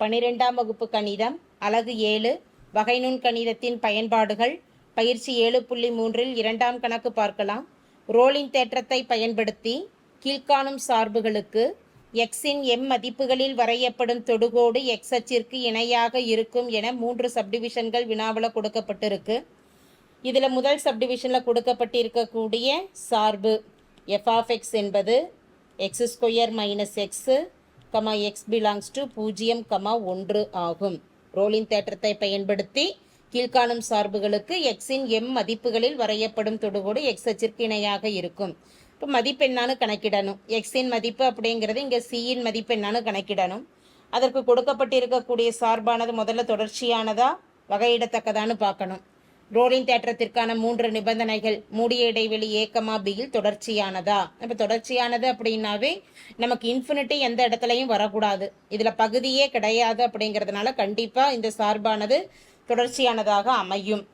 பனிரெண்டாம் வகுப்பு கணிதம் அலகு ஏழு வகைநுண் கணிதத்தின் பயன்பாடுகள் பயிற்சி ஏழு புள்ளி மூன்றில் இரண்டாம் கணக்கு பார்க்கலாம். ரோலின் தேற்றத்தை பயன்படுத்தி கீழ்காணும் சார்புகளுக்கு எக்ஸின் எம் மதிப்புகளில் வரையப்படும் தொடுகோடு எக்ஸ் அச்சிற்கு இணையாக இருக்கும் என மூன்று சப்டிவிஷன்கள் வினாவில் கொடுக்கப்பட்டிருக்கு. இதில் முதல் சப்டிவிஷனில் கொடுக்கப்பட்டிருக்கக்கூடிய சார்பு எஃப் ஆஃப் எக்ஸ் என்பது X square minus X comma X belongs to பூஜ்ஜியம் கமா ஒன்று ஆகும். ரோலின் தேற்றத்தை பயன்படுத்தி கீழ்காணும் சார்புகளுக்கு எக்ஸின் எம் மதிப்புகளில் வரையப்படும் தொடுகோடு எக்ஸ் அச்சிற்கு இணையாக இருக்கும். இப்போ மதிப்பு என்னான்னு கணக்கிடணும். எக்ஸின் மதிப்பு அப்படிங்கிறது இங்கே சியின் மதிப்பு என்னான்னு கணக்கிடணும். அதற்கு கொடுக்கப்பட்டிருக்கக்கூடிய சார்பானது முதல்ல தொடர்ச்சியானதா? வகையிடத்தக்கதான்னு பார்க்கணும். ரோலின் தேற்றத்திற்கான மூன்று நிபந்தனைகள். மூடிய இடைவெளி ஏக்கமா பியில் தொடர்ச்சியானதா? இப்போ தொடர்ச்சியானது அப்படின்னாவே நமக்கு இன்ஃபினிட்டி எந்த இடத்துலையும் வரக்கூடாது. இதில் பகுதியே கிடையாது அப்படிங்கிறதுனால கண்டிப்பாக இந்த சார்பானது தொடர்ச்சியானதாக அமையும்.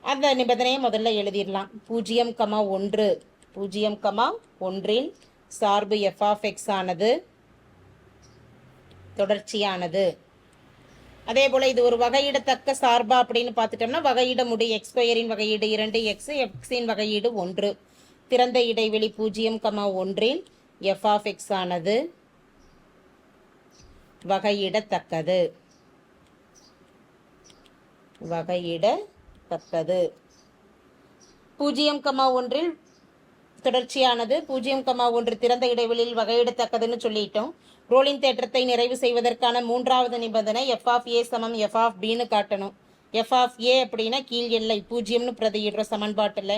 அந்த நிபந்தனையை முதல்ல எழுதிடலாம். பூஜ்ஜியம் கமா ஒன்று. பூஜ்ஜியம் கமா ஒன்றில் சார்பு எஃப் எக்ஸ் ஆனது தொடர்ச்சியானது. அதே போல் இது ஒரு வகையிடத்தக்க சார்பா அப்படின்னு பார்த்துட்டோம்னா வகையிட முடி எக்ஸ் ஸ்கொயரின் வகையீடு இரண்டு எக்ஸ் எக்ஸின் வகையீடு ஒன்று. திறந்த இடைவெளி பூஜ்ஜியம் கமா ஒன்றில் எஃப் ஆஃப் எக்ஸ் ஆனது வகையிடத்தக்கது. வகையிடத்தக்கது. பூஜ்ஜியம் கமா ஒன்றில் தொடர்ச்சியானது. பூஜ்ஜியம் கமா ஒன்று திறந்த இடைவெளியில் வகையிடத்தக்கதுன்னு சொல்லிட்டோம். ரோலின் தேற்றத்தை நிறைவு செய்வதற்கான மூன்றாவது நிபந்தனை எஃப் ஆஃப் ஏ சமம் எஃப் ஆஃப் பின்னு காட்டணும். எஃப் ஆஃப் ஏ அப்படின்னா கீழ் எல்லை பூஜ்ஜியம்னு பிரதியிடுற சமன்பாட்டில்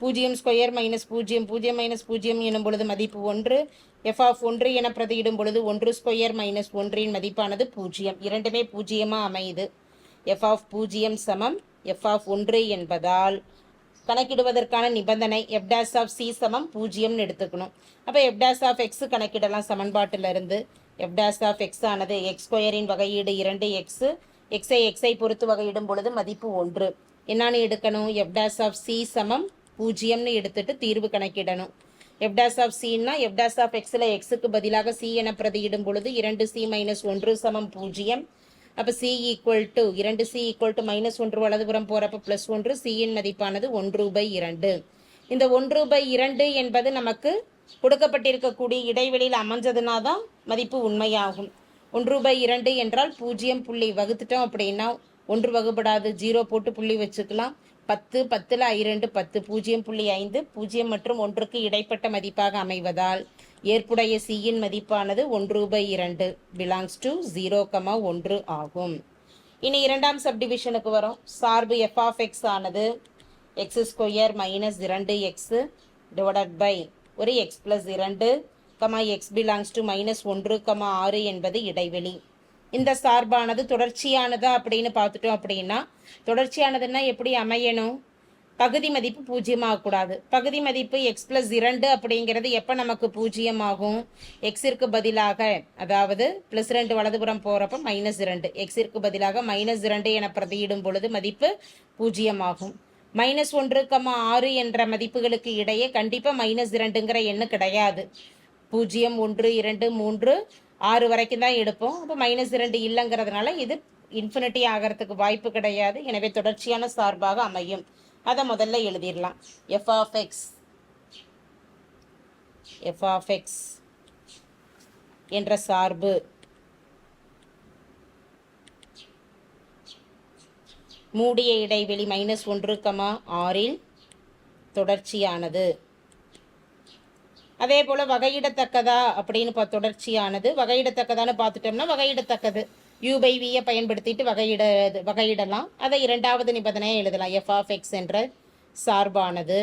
பூஜ்ஜியம் ஸ்கொயர் மைனஸ் பூஜ்ஜியம் பூஜ்ஜியம் மைனஸ் பூஜ்ஜியம் எனும் பொழுது மதிப்பு ஒன்று. எஃப் ஆஃப் ஒன்று என பிரதியிடும் பொழுது ஒன்று ஸ்கொயர் மைனஸ் ஒன்றின் மதிப்பானது பூஜ்ஜியம். இரண்டுமே பூஜ்ஜியமாக அமையுது. எஃப் ஆஃப் பூஜ்ஜியம் சமம் எஃப் ஆஃப் ஒன்று என்பதால் கணக்கிடுவதற்கான நிபந்தனை எஃப்டாஸ் ஆஃப் சி சமம் பூஜ்ஜியம்னு எடுத்துக்கணும். அப்போ எஃப் ஆஃப் எக்ஸ் கணக்கிடலாம் சமன்பாட்டிலிருந்து எஃப்டாஸ் ஆஃப் எக்ஸ் ஆனது எக்ஸ் ஸ்கொயரின் வகையீடு இரண்டு எக்ஸு எக்ஸை எக்ஸை பொறுத்து வகையிடும் பொழுது மதிப்பு ஒன்று. என்னான்னு எடுக்கணும்? எஃப்டாஸ் ஆஃப் சி சமம் பூஜ்ஜியம்னு எடுத்துட்டு தீர்வு கணக்கிடணும். எப்டாஸ் ஆஃப் சின்னா எஃப்டாஸ் ஆஃப் எக்ஸில் எக்ஸுக்கு பதிலாக சி என பிரதியிடும் பொழுது இரண்டு சி மைனஸ் ஒன்று சமம் பூஜ்ஜியம். அப்போ சி ஈக்குவல் டு இரண்டு சி ஈக்குவல் டு மைனஸ் ஒன்று வலதுபுறம் போகிறப்ப ப்ளஸ் ஒன்று சியின் மதிப்பானது ஒன்று பை இரண்டு. இந்த ஒன்று பை இரண்டு என்பது நமக்கு கொடுக்கப்பட்டிருக்கக்கூடிய இடைவெளியில் அமைஞ்சதுனா தான் மதிப்பு உண்மையாகும். ஒன்று பை இரண்டு என்றால் பூஜ்ஜியம் புள்ளி வகுத்துட்டோம் அப்படின்னா ஒன்று வகுப்படாது ஜீரோ போட்டு புள்ளி வச்சுக்கலாம். பத்து பத்தில் இரண்டு பத்து பூஜ்ஜியம் புள்ளி ஐந்து பூஜ்ஜியம் மற்றும் ஒன்றுக்கு இடைப்பட்ட மதிப்பாக அமைவதால் ஏற்புடைய சியின் மதிப்பானது ஒன்று பை இரண்டு பிலாங்ஸ் டு ஜீரோ கமா ஒன்று ஆகும். இனி இரண்டாம் சப்டிவிஷனுக்கு வரும். சார்பு எஃப் ஆஃப் எக்ஸ் ஆனது எக்ஸ் ஸ்கொயர் மைனஸ் இரண்டு எக்ஸ் டிவைடட் பை ஒரு எக்ஸ் பிளஸ் இரண்டு comma X belongs to minus ஒன்று கமா ஆறு என்பது இடைவெளி. இந்த சார்பானது தொடர்ச்சியானதா அப்படின்னு பார்த்துட்டோம் அப்படின்னா தொடர்ச்சியானதுன்னா எப்படி அமையணும்? பகுதி மதிப்பு பூஜ்ஜியமாகக்கூடாது பகுதி மதிப்பு எக்ஸ் பிளஸ் இரண்டு அப்படிங்கிறது எப்போ நமக்கு பூஜ்ஜியமாகும் எக்ஸிற்கு பதிலாக அதாவது ப்ளஸ் ரெண்டு வலதுபுறம் போகிறப்ப மைனஸ் இரண்டு. எக்ஸிற்கு பதிலாக மைனஸ் இரண்டு என பிரதியிடும் பொழுது மதிப்பு பூஜ்ஜியமாகும் மைனஸ் ஒன்று கமா ஆறு என்ற மதிப்புகளுக்கு இடையே கண்டிப்பாக மைனஸ் இரண்டுங்கிற எண்ணு கிடையாது. பூஜ்ஜியம் ஒன்று இரண்டு மூன்று ஆறு வரைக்கும் தான் எடுப்போம். அப்போ மைனஸ் இரண்டு இல்லைங்கிறதுனால இது இன்ஃபினிட்டி ஆகிறதுக்கு வாய்ப்பு கிடையாது. எனவே தொடர்ச்சியான சார்பாக அமையும். அதை முதல்ல எழுதிடலாம். F of X F of X என்ற சார்பு. மூடிய இடைவெளி மைனஸ் ஒன்று கமா ஆறில் தொடர்ச்சியானது. அதே போல் வகையிடத்தக்கதா அப்படின்னு பா தொடர்ச்சியானது. வகையிடத்தக்கதான்னு பார்த்துட்டோம்னா வகையிடத்தக்கது. யூ பை வியை பயன்படுத்திட்டு வகையிட வகையிடலாம். அதை இரண்டாவது நிபந்தனையை எழுதலாம். எஃப் ஆஃப் எக்ஸ் என்ற சார்பானது.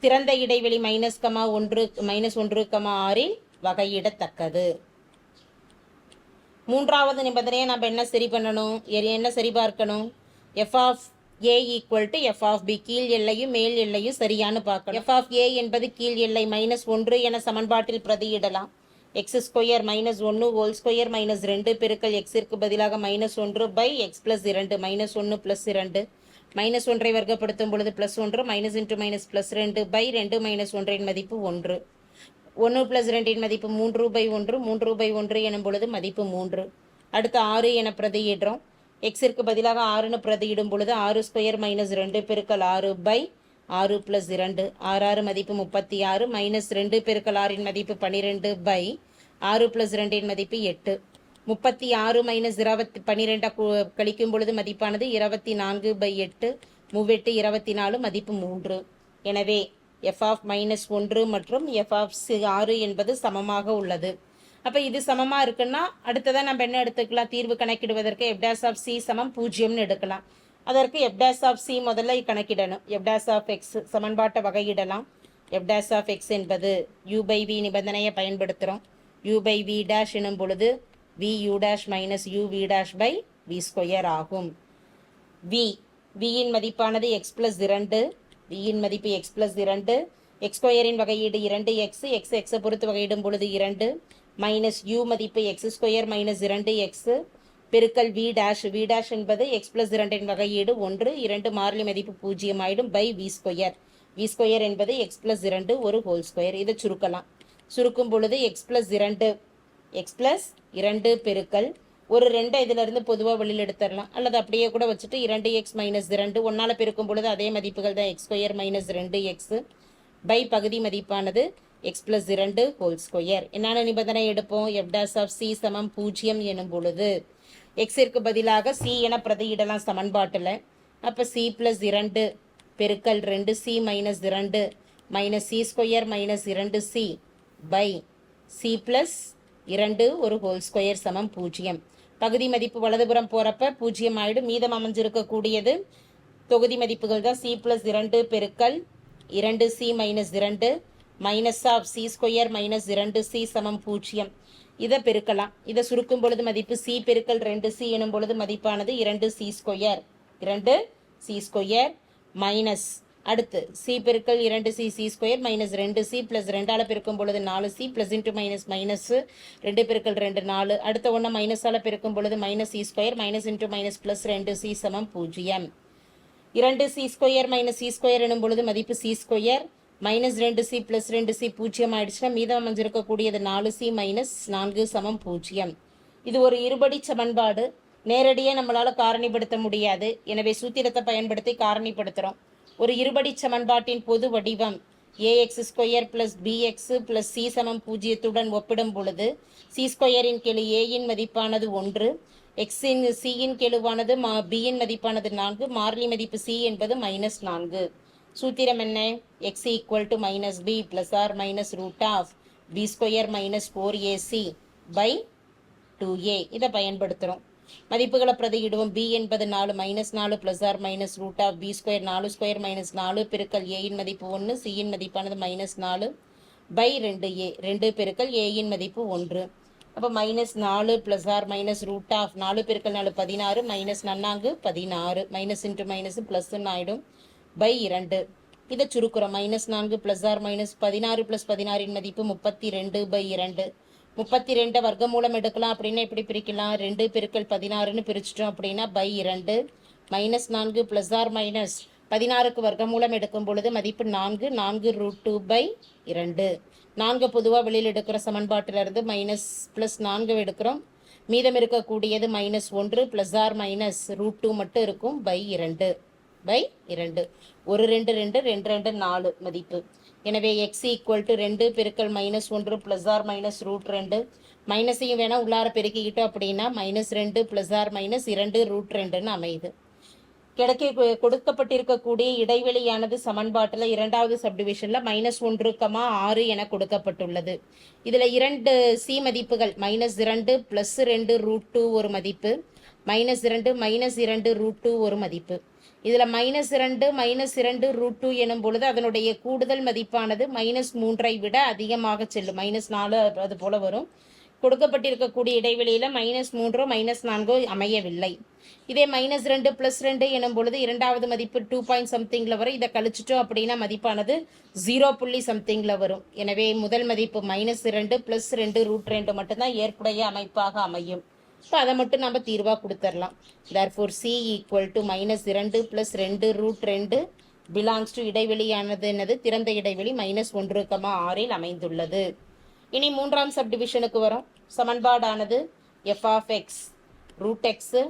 திறந்த இடைவெளி மைனஸ் கமா ஒன்று மைனஸ் ஒன்று கமா ஆறில் வகையிடத்தக்கது. மூன்றாவது நிபந்தனையை நம்ம என்ன சரி பண்ணணும்? என்ன சரி பார்க்கணும்? F of A equal to F of B கீழ் எல்லையும் மேல் எல்லையும் சரியானு பார்க்கணும். எஃப் ஆஃப் ஏ என்பது கீழ் எல்லை மைனஸ் ஒன்று என சமன்பாட்டில் பிரதியிடலாம். எக்ஸ் ஸ்கொயர் மைனஸ் ஒன்று ஹோல் ஸ்கொயர் மைனஸ் ரெண்டு பெருக்கல் எக்ஸிற்கு பதிலாக மைனஸ் ஒன்று பை எக்ஸ் ப்ளஸ் இரண்டு மைனஸ் ஒன்று ப்ளஸ் இரண்டு. மைனஸ் ஒன்றை வர்க்கப்படுத்தும் பொழுது ப்ளஸ் ஒன்று மைனஸ் இன்ட்டு மைனஸ் ப்ளஸ் ரெண்டு பை ரெண்டு மைனஸ் ஒன்றின் மதிப்பு ஒன்று. ஒன்று ப்ளஸ் ரெண்டின் மதிப்பு மூன்று பை ஒன்று மூன்று பை ஒன்று எனும் பொழுது மதிப்பு மூன்று. அடுத்து ஆறு என பிரதியிடுறோம். எக்ஸிற்கு பதிலாக ஆறுன்னு பிரதியிடும் பொழுது ஆறு ஸ்கொயர் மைனஸ் ரெண்டு பெருக்கல் ஆறு பை ஆறு ப்ளஸ் இரண்டு. ஆறு ஆறு மதிப்பு முப்பத்தி ஆறு மைனஸ் ரெண்டு பெருக்கல் ஆறின் மதிப்பு பன்னிரெண்டு பை ஆறு ப்ளஸ் ரெண்டின் மதிப்பு எட்டு. முப்பத்தி ஆறு மைனஸ் இருபத்தி பன்னிரெண்டாக கழிக்கும் பொழுது மதிப்பானது இருபத்தி நான்கு பை எட்டு மூவெட்டு இருபத்தி நாலு மதிப்பு மூன்று. எனவே எஃப் ஆஃப் மைனஸ் ஒன்று மற்றும் எஃப் ஆஃப் ஆறு என்பது சமமாக உள்ளது. அப்போ இது சமமாக இருக்குன்னா அடுத்ததாக நம்ம என்ன எடுத்துக்கலாம்? தீர்வு கணக்கிடுவதற்கு எப்டாஸ் ஆஃப் சி சமம் பூஜ்ஜியம்னு எடுக்கலாம். அதற்கு எப்டாஸ் ஆஃப் சி முதல்ல கணக்கிடணும். எப்டாஸ் ஆஃப் எக்ஸ் சமன்பாட்டை வகையிடலாம். எப்டாஸ் ஆஃப் எக்ஸ் என்பது யூ பை வி நிபந்தனையை பயன்படுத்துகிறோம் யூ பை வி டேஷ் எனும் பொழுது V U dash minus U V dash by V square ஆகும். வி வியின் மதிப்பானது எக்ஸ் ப்ளஸ் இரண்டு. வியின் மதிப்பு எக்ஸ் ப்ளஸ் இரண்டு. எக்ஸ் ஸ்கொயரின் வகையீடு இரண்டு. எக்ஸ் எக்ஸ் எக்ஸை பொறுத்து வகையிடும் பொழுது இரண்டு. மைனஸ் யூ மதிப்பு எக்ஸ் ஸ்கொயர் மைனஸ் இரண்டு எக்ஸ் பெருக்கல் வி டேஷ் வி டேஷ் என்பது எக்ஸ் பிளஸ் இரண்டின் வகையீடு ஒன்று. இரண்டு மாறிலி மதிப்பு பூஜ்ஜியம் ஆயிடும் by V square V square என்பது எக்ஸ் பிளஸ் இரண்டு ஒரு ஹோல் ஸ்கொயர் இதை சுருக்கலாம். சுருக்கும் பொழுது எக்ஸ் பிளஸ் இரண்டு எக்ஸ் பிளஸ் இரண்டு பெருக்கல். ஒரு ரெண்டு இதிலிருந்து பொதுவாக வெளியில் எடுத்துடலாம். அல்லது அப்படியே கூட வச்சுட்டு இரண்டு எக்ஸ் மைனஸ் இரண்டு ஒன்றால் பெருக்கும் பொழுது அதே மதிப்புகள் தான் எக்ஸ் ஸ்கொயர் மைனஸ் ரெண்டு எக்ஸு பை பகுதி மதிப்பானது எக்ஸ் பிளஸ் இரண்டு ஹோல் ஸ்கொயர் என்னென்ன நிபந்தனை எடுப்போம்? எஃப்டாஸ் ஆஃப் சி சமம் பூஜ்ஜியம் எனும் பொழுது. எக்ஸிற்கு பதிலாக சி என பிரதியிடலாம் சமன்பாட்டில். அப்போ சி ப்ளஸ் இரண்டு பெருக்கல் ரெண்டு சி மைனஸ் இரண்டு மைனஸ் சி ஸ்கொயர் மைனஸ் இரண்டு சி பை சி ப்ளஸ் இரண்டு ஒரு ஹோல் ஸ்கொயர் சமம் பூஜ்ஜியம். பகுதி மதிப்பு வலதுபுறம் போகிறப்ப பூஜ்ஜியம் ஆகிடும் மீதம் அமைஞ்சிருக்கக்கூடியது தொகுதி மதிப்புகள் தான் சி ப்ளஸ் இரண்டு பெருக்கல் இரண்டு சி மைனஸ் இரண்டு minus of C square minus இரண்டு சி சமம் பூஜ்ஜியம். இதை பெருக்கலாம். இதை சுருக்கும் பொழுது மதிப்பு சி பெருக்கல் ரெண்டு சி எனும் பொழுது மதிப்பானது இரண்டு சி ஸ்கொயர் இரண்டு சி ஸ்கொயர் மைனஸ் அடுத்து சி பெருக்கல் இரண்டு சி சி ஸ்கொயர் மைனஸ் ரெண்டு சி ப்ளஸ் ரெண்டால் பெருக்கும் பொழுது நாலு C plus into minus minus ரெண்டு பெருக்கல் ரெண்டு நாலு. அடுத்த ஒன்று மைனஸால் பெருக்கும் பொழுது minus C square minus into minus plus ரெண்டு சி சமம் பூஜ்ஜியம். இரண்டு C square minus C square எனும் பொழுது மதிப்பு சி ஸ்கொயர் மைனஸ் ரெண்டு சி ப்ளஸ் ரெண்டு சி பூஜ்ஜியம் ஆயிடுச்சுன்னா மீதம் அமைஞ்சிருக்கக்கூடியது நாலு சி மைனஸ் நான்கு சமம் பூஜ்ஜியம் இது ஒரு இருபடி சமன்பாடு. நேரடியாக நம்மளால் காரணிப்படுத்த முடியாது. எனவே சூத்திரத்தை பயன்படுத்தி காரணிப்படுத்துகிறோம் ஒரு இருபடி சமன்பாட்டின் பொது வடிவம். A X square plus B X plus C சமம் பூஜ்ஜியத்துடன் ஒப்பிடும் பொழுது சி ஸ்கொயரின் கெழு ஏயின் மதிப்பானது ஒன்று எக்ஸின் சியின் கெழுவானது மா பியின் மதிப்பானது நான்கு மாறிலி மதிப்பு சி என்பது மைனஸ் நான்கு. சூத்திரம் என்ன? X equal to minus B plus or minus root of B square minus four AC by two A இதை பயன்படுத்துகிறோம் மதிப்புகளை பிரதியிடுவோம். பி என்பது நாலு மைனஸ் நாலு plus or minus root of B square நாலு ஸ்கொயர் மைனஸ் நாலு பெருக்கல் ஏயின் மதிப்பு ஒன்று சியின் மதிப்பானது மைனஸ் நாலு பை ரெண்டு ஏ ரெண்டு பெருக்கல் ஏயின் மதிப்பு ஒன்று. அப்போ மைனஸ் நாலு plus or minus root of நாலு பெருக்கல் நாலு பதினாறு மைனஸ் நன்னாங்கு பதினாறு. மைனஸ் இன்ட்டு மைனஸ் ப்ளஸ்ன்னு ஆகிடும் பை இரண்டு. இதை சுருக்குறோம் மைனஸ் நான்கு ப்ளஸ் ஆர் மைனஸ் பதினாறு ப்ளஸ் பதினாறின் மதிப்பு முப்பத்தி ரெண்டு பை இரண்டு. முப்பத்தி ரெண்டை வர்க்கமூலம் எடுக்கலாம் அப்படின்னா எப்படி பிரிக்கலாம்? ரெண்டு பெருக்கல் பதினாறுன்னு பிரிச்சிட்டோம் அப்படின்னா பை இரண்டு. மைனஸ் நான்கு ப்ளஸ் ஆர் மைனஸ் பதினாறுக்கு வர்க்க மூலம் எடுக்கும் பொழுது மதிப்பு நான்கு. நான்கு ரூட் டூ பை இரண்டு. நான்கு பொதுவாக வெளியில் எடுக்கிற சமன்பாட்டிலிருந்து மைனஸ் ப்ளஸ் நான்கு எடுக்கிறோம். மீதம் இருக்கக்கூடியது மைனஸ் ஒன்று plus or minus root two மட்டும் இருக்கும். பை இரண்டு. பை இரண்டு. ஒரு ரெண்டு ரெண்டு ரெண்டு ரெண்டு நாலு மதிப்பு. எனவே எக்ஸ் ஈக்குவல் டு ரெண்டு பெருக்கல் மைனஸ் ஒன்று ப்ளஸ் ஆர் மைனஸ் ரூட் ரெண்டு. மைனஸையும் வேணால் உள்ளார பெருக்கிக்கிட்டோம் அப்படின்னா மைனஸ் ரெண்டு ப்ளஸ் ஆர் மைனஸ் இரண்டு ரூட் ரெண்டுன்னு அமையுது. கிடைக்க கொடுக்கப்பட்டிருக்கக்கூடிய இடைவெளியானது சமன்பாட்டில் இரண்டாவது சப்டிவிஷனில் மைனஸ் ஒன்று கமா ஆறு என கொடுக்கப்பட்டுள்ளது. இதில் இரண்டு சி மதிப்புகள் மைனஸ் இரண்டு ப்ளஸ் ரெண்டு ரூட் டூ ஒரு மதிப்பு. மைனஸ் இரண்டு மைனஸ் இரண்டு ரூட் டூ ஒரு மதிப்பு. இதில் மைனஸ் இரண்டு மைனஸ் இரண்டு ரூட் டூ எனும் பொழுது அதனுடைய கூடுதல் மதிப்பானது மைனஸ் மூன்றை விட அதிகமாக செல்லும். மைனஸ் நாலு அது போல வரும். கொடுக்கப்பட்டிருக்கக்கூடிய இடைவெளியில் மைனஸ் மூன்றோ மைனஸ் நான்கோ அமையவில்லை. இதே மைனஸ் ரெண்டு ப்ளஸ் ரெண்டு எனும் பொழுது இரண்டாவது மதிப்பு டூ பாயிண்ட் சம்திங்கில் வரும். இதை கழிச்சிட்டோம் அப்படின்னா மதிப்பானது ஜீரோ புள்ளி சம்திங்கில் வரும். எனவே முதல் மதிப்பு மைனஸ் ரெண்டு ப்ளஸ் ரெண்டு ரூட் ரெண்டு மட்டும்தான் ஏற்புடைய அமைப்பாக அமையும். ஸோ அதை மட்டும் நம்ம தீர்வாக கொடுத்துடலாம் therefore C equal to minus இரண்டு ப்ளஸ் ரெண்டு ரூட் ரெண்டு பிலாங்ஸ் டு இடைவெளியானது என்னது? திறந்த இடைவெளி மைனஸ் ஒன்று கமா ஆறில் அமைந்துள்ளது. இனி மூன்றாம் சப்டிவிஷனுக்கு வரும். சமன்பாடானது F of X root X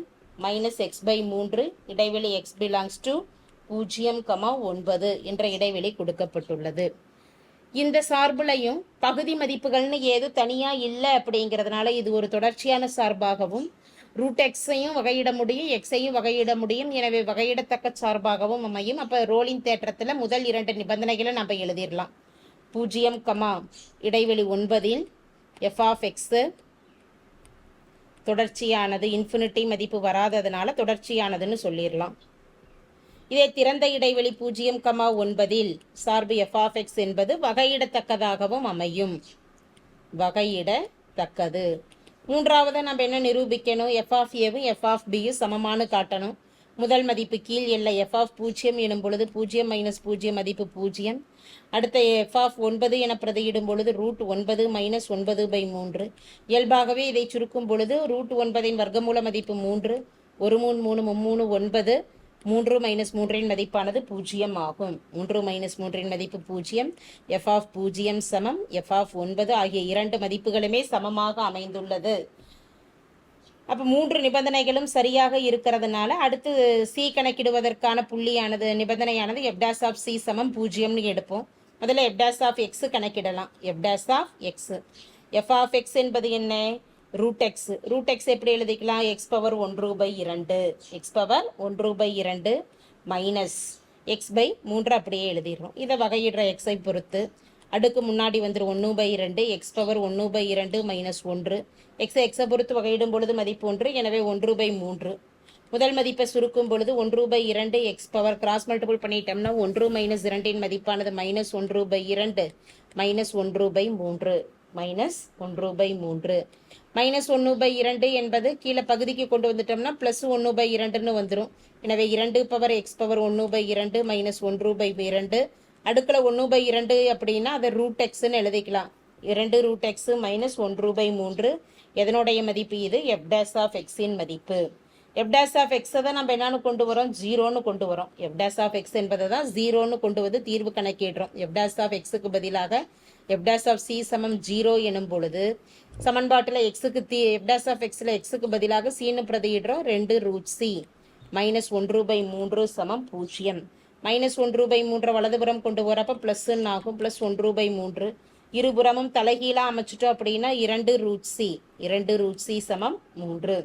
minus X by மூன்று இடைவெளி எக்ஸ் பிலாங்ஸ் டு பூஜ்ஜியம் கமா ஒன்பது என்ற இடைவெளி கொடுக்கப்பட்டுள்ளது. இந்த சார்புலையும் பகுதி மதிப்புகள்னு ஏது தனியாக இல்லை அப்படிங்கிறதுனால இது ஒரு தொடர்ச்சியான சார்பாகவும் ரூட் எக்ஸையும் வகையிட முடியும் எக்ஸையும் வகையிட முடியும். எனவே வகையிடத்தக்க சார்பாகவும் அமையும். அப்போ ரோலின் தேற்றத்தில் முதல் இரண்டு நிபந்தனைகளை நம்ம எழுதிடலாம். பூஜ்ஜியம் கமா இடைவெளி ஒன்பதில் எஃப் ஆஃப் எக்ஸு தொடர்ச்சியானது இன்ஃபினிட்டி மதிப்பு வராததுனால தொடர்ச்சியானதுன்னு சொல்லிடலாம். இதே திறந்த இடைவெளி பூஜ்ஜியம் கமா ஒன்பதில் சார்பு எஃப் என்பது வகையிடத்தக்கதாகவும் அமையும். வகையிடத்தக்கது. மூன்றாவது நம்ம என்ன நிரூபிக்கணும்? எஃப்ஆஃப் ஏவும் எஃப்ஆஃப் பியும் சமமானு காட்டணும். முதல் மதிப்பு கீழ் எல்லை எஃப் ஆஃப் பூஜ்ஜியம் எனும் பொழுது பூஜ்ஜியம் மைனஸ் பூஜ்ஜியம் மதிப்பு பூஜ்ஜியம். அடுத்த எஃப் ஆஃப் ஒன்பது என பிரதியிடும் பொழுது ரூட் ஒன்பது மைனஸ் ஒன்பது பை மூன்று. இயல்பாகவே இதை சுருக்கும் பொழுது ரூட் ஒன்பதின் வர்க்கமூல மதிப்பு மூன்று. ஒரு மூணு மூணு மும்மூணு ஒன்பது. மூன்று மைனஸ் மூன்றின் மதிப்பானது பூஜ்ஜியம் ஆகும். மூன்று மைனஸ் மூன்றின் மதிப்பு பூஜ்ஜியம் எஃப் ஆஃப் பூஜ்ஜியம் சமம். எஃப் ஆஃப் ஒன்பது ஆகிய இரண்டு மதிப்புகளுமே சமமாக அமைந்துள்ளது. அப்போ மூன்று நிபந்தனைகளும் சரியாக இருக்கிறதுனால அடுத்து சி கணக்கிடுவதற்கான புள்ளியானது நிபந்தனையானது எப்டாஸ் ஆஃப் சி சமம் பூஜ்ஜியம்னு எடுப்போம். முதல்ல எப்டாஸ் ஆஃப் எக்ஸ் கணக்கிடலாம். F dash of X F of X என்பது என்ன? ரூட் எக்ஸ் ரூட் எக்ஸ் எப்படி எழுதிக்கலாம்? எக்ஸ் பவர் ஒன்று பை இரண்டு. எக்ஸ் பவர் ஒன்று பை இரண்டு மைனஸ் எக்ஸ் பை மூன்று அப்படியே எழுதிடுறோம். இதை வகையிடுற எக்ஸை பொறுத்து. அடுக்கு முன்னாடி வந்துடும் ஒன்று பை இரண்டு எக்ஸ் பவர் ஒன்று பை இரண்டு மைனஸ் ஒன்று. எக்ஸ் எக்ஸை பொறுத்து வகையிடும் பொழுது மதிப்பு ஒன்று எனவே ஒன்று பை மூன்று. முதல் மதிப்பை சுருக்கும் பொழுது ஒன்று பை இரண்டு எக்ஸ் பவர் கிராஸ் மல்டிபிள் பண்ணிட்டோம்னா ஒன்று மைனஸ் இரண்டின் மதிப்பானது மைனஸ் ஒன்று பை இரண்டு மைனஸ் ஒன்று பை மூன்று. மைனஸ் ஒன்று பை மூன்று. மைனஸ் ஒன்று பை இரண்டு என்பது கீழே பகுதிக்கு கொண்டு வந்துட்டோம்னா ப்ளஸ் ஒன்று பை இரண்டுன்னு வந்துடும் எனவே இரண்டு பவர் எக்ஸ் பவர் ஒன்று பை இரண்டு மைனஸ் ஒன்று பை இரண்டு. அடுக்கில் ஒன்று பை இரண்டு அப்படின்னா அதை ரூட் எக்ஸ்ன்னு எழுதிக்கலாம். இரண்டு ரூட் எக்ஸு மைனஸ் ஒன்று பை மூன்று. எதனுடைய மதிப்பு இது? எஃப் டேஸ் ஆஃப் எக்ஸின் மதிப்பு. எஃப்டாஸ் ஆஃப் எக்ஸை தான் நம்ம என்னன்னு கொண்டு வரோம்? ஜீரோன்னு கொண்டு வரோம். எஃப்டாஸ் ஆஃப் எக்ஸ் என்பதை தான் ஜீரோன்னு கொண்டு வந்து தீர்வு கணக்கிடுறோம். எப்டாஸ் ஆஃப் எக்ஸுக்கு பதிலாக எப்டாஸ் ஆஃப் சி சமம் ஜீரோ எனும் பொழுது சமன்பாட்டில் எக்ஸுக்கு தீ எப்டாஸ் ஆஃப் எக்ஸில் எக்ஸுக்கு பதிலாக சீனு பிரதியிடுறோம். ரெண்டு ரூட் சி மைனஸ் ஒன்று பை மூன்று சமம் பூஜ்ஜியம். மைனஸ் ஒன்று பை மூன்று வலதுபுறம் கொண்டு வரப்போ ப்ளஸ்ன்னு ஆகும். ப்ளஸ் ஒன்று பை மூன்று. இருபுறமும் தலைகீழாக அமைச்சிட்டோம் அப்படின்னா இரண்டு ரூட் சி இரண்டு ரூட் சி சமம் மூன்று.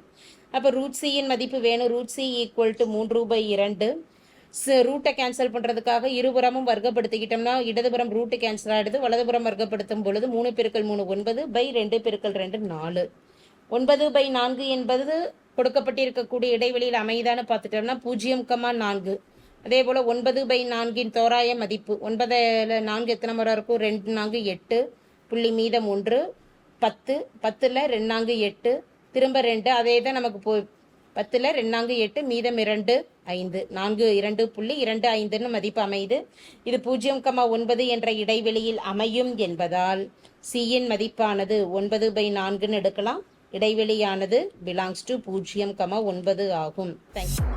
அப்போ ரூட் சியின் மதிப்பு வேணும் ரூட் சி ஈக்குவல் டு மூன்று ரூபாய் இரண்டு. ரூட்டை கேன்சல் பண்ணுறதுக்காக இருபுறமும் வர்க்கப்படுத்திக்கிட்டோம்னா இடதுபுறம் ரூட்டு கேன்சல் ஆகிடுது வலதுபுறம் வர்க்கப்படுத்தும் பொழுது மூணு பெருக்கள் மூணு ஒன்பது பை ரெண்டு பெருக்கள் ரெண்டு நாலு. ஒன்பது பை நான்கு என்பது கொடுக்கப்பட்டிருக்கக்கூடிய இடைவெளியில் அமைதான்னு பார்த்துட்டோம்னா பூஜ்ஜியம் கமா நான்கு. அதே போல் ஒன்பது பை நான்கின் தோராய மதிப்பு ஒன்பதில் நான்கு எத்தனை முறை இருக்கும்? ரெண்டு நான்கு எட்டு. புள்ளி மீதம் ஒன்று பத்து. பத்தில் ரெண்டு நான்கு எட்டு. திரும்ப ரெண்டு அதே தான் நமக்கு போ பத்தில் ரெண்டாங்கு எட்டு மீதம் இரண்டு ஐந்து. நான்கு இரண்டு புள்ளி இரண்டு ஐந்துன்னு மதிப்பு அமையுது. இது பூஜ்ஜியம் கமா ஒன்பது என்ற இடைவெளியில் அமையும் என்பதால் சியின் மதிப்பானது ஒன்பது பை நான்குன்னு எடுக்கலாம். இடைவெளியானது பிலாங்ஸ் டு பூஜ்ஜியம் கமா ஒன்பது ஆகும். Thank you